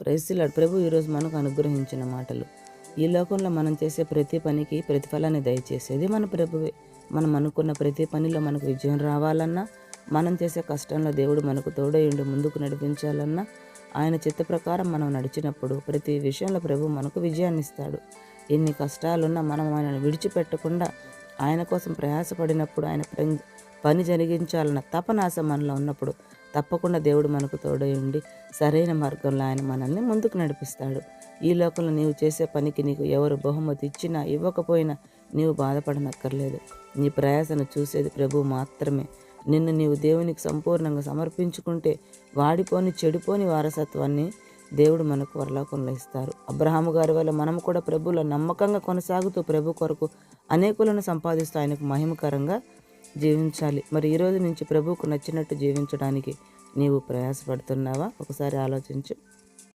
ప్రైసిలాడు ప్రభు ఈరోజు మనకు అనుగ్రహించిన మాటలు. ఈ లోకంలో మనం చేసే ప్రతి పనికి ప్రతిఫలాన్ని దయచేసేది మన ప్రభువే. మనం అనుకున్న ప్రతి పనిలో మనకు విజయం రావాలన్నా మనం చేసే కష్టంలో దేవుడు మనకు తోడయుండి ముందుకు నడిపించాలన్నా ఆయన చిత్త ప్రకారం మనం నడిచినప్పుడు ప్రతి విషయంలో ప్రభు మనకు విజయాన్ని ఇస్తాడు. ఎన్ని కష్టాలున్నా మనం ఆయనను విడిచిపెట్టకుండా ఆయన కోసం ప్రయాసపడినప్పుడు ఆయన పని జరిగించాలన్న తపనాశ మనలో ఉన్నప్పుడు తప్పకుండా దేవుడు మనకు తోడై ఉండి సరైన మార్గంలో ఆయన మనల్ని ముందుకు నడిపిస్తాడు. ఈ లోకంలో నీవు చేసే పనికి నీకు ఎవరు బహుమతి ఇచ్చినా ఇవ్వకపోయినా నీవు బాధపడనక్కర్లేదు. నీ ప్రయాసను చూసేది ప్రభు మాత్రమే. నిన్ను నీవు దేవునికి సంపూర్ణంగా సమర్పించుకుంటే వాడిపోని చెడిపోని వారసత్వాన్ని దేవుడు మనకు వరలోకంలో ఇస్తారు. అబ్రహాము గారి వల్ల మనం కూడా ప్రభులో నమ్మకంగా కొనసాగుతూ ప్రభు కొరకు అనేకులను సంపాదిస్తూ ఆయనకు మహిమకరంగా జీవించాలి. మరి ఈ రోజు నుంచి ప్రభువుకు నచ్చినట్టు జీవించడానికి నీవు ప్రయాసపడుతున్నావా? ఒకసారి ఆలోచించు.